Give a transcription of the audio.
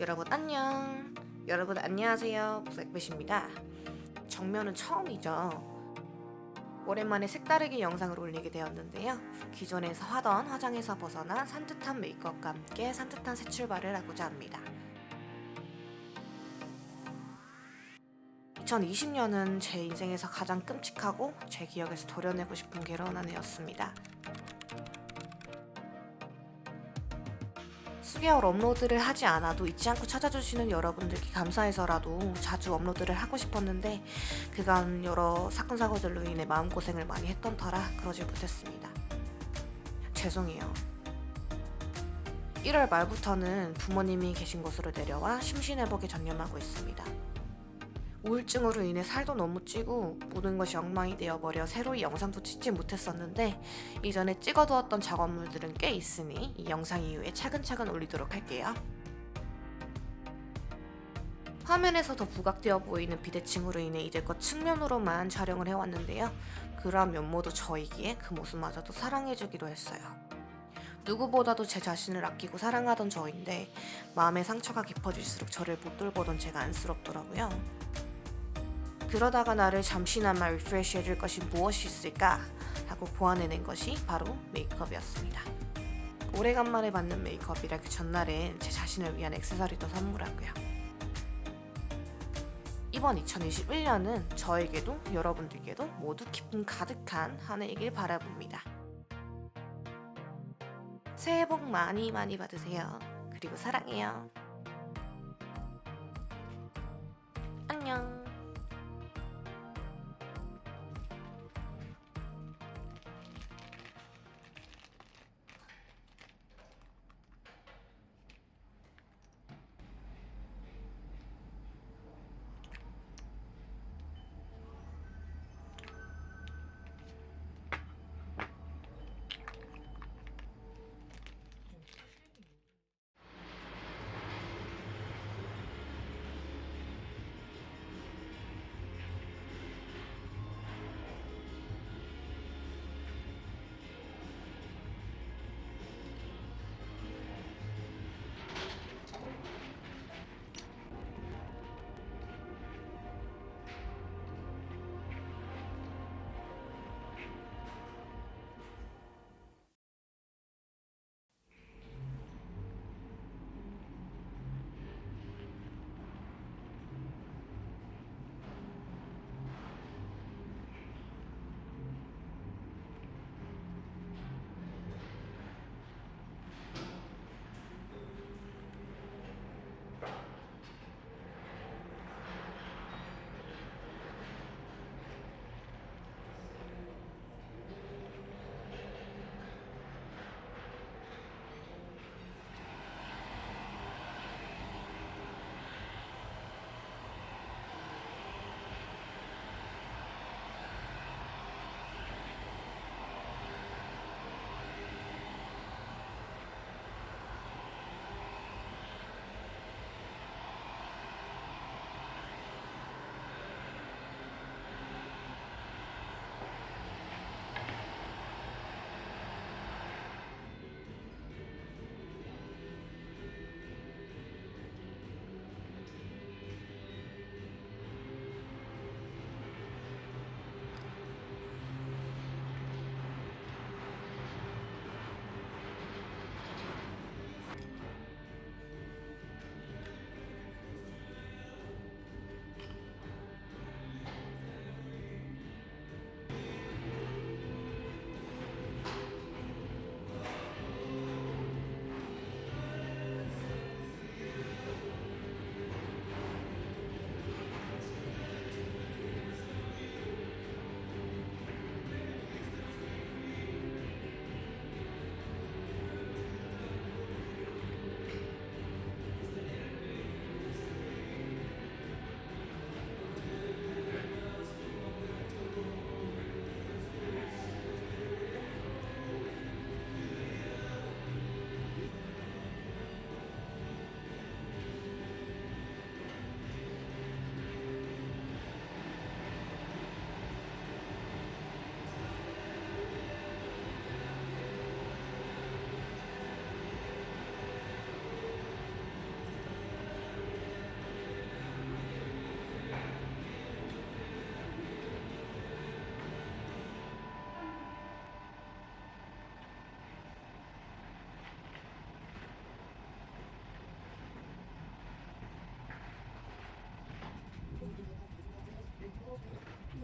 여러분 안녕. 여러분 안녕하세요. 블랙빛입니다. 정면은 처음이죠. 오랜만에 색다르게 영상을 올리게 되었는데요. 기존에서 하던 화장에서 벗어나 산뜻한 메이크업과 함께 산뜻한 새 출발을 하고자 합니다. 2020년은 제 인생에서 가장 끔찍하고 제 기억에서 도려내고 싶은 괴로운 한 해였습니다. 수개월 업로드를 하지 않아도 잊지 않고 찾아주시는 여러분들께 감사해서라도 자주 업로드를 하고 싶었는데 그간 여러 사건 사고들로 인해 마음고생을 많이 했던 터라 그러질 못했습니다. 죄송해요. 1월 말부터는 부모님이 계신 곳으로 내려와 심신회복에 전념하고 있습니다. 우울증으로 인해 살도 너무 찌고 모든 것이 엉망이 되어버려 새로이 영상도 찍지 못했었는데 이전에 찍어두었던 작업물들은 꽤 있으니 이 영상 이후에 차근차근 올리도록 할게요. 화면에서 더 부각되어 보이는 비대칭으로 인해 이제껏 측면으로만 촬영을 해왔는데요. 그러한 면모도 저이기에 그 모습마저도 사랑해주기로 했어요. 누구보다도 제 자신을 아끼고 사랑하던 저인데 마음의 상처가 깊어질수록 저를 못 돌보던 제가 안쓰럽더라고요. 그러다가 나를 잠시나마 리프레시 해줄 것이 무엇이 있을까 하고 고안해낸 것이 바로 메이크업이었습니다. 오래간만에 받는 메이크업이라 그 전날엔 제 자신을 위한 액세서리도 선물하고요. 이번 2021년은 저에게도 여러분들께도 모두 기쁨 가득한 한 해이길 바라봅니다. 새해 복 많이 많이 받으세요. 그리고 사랑해요. 안녕.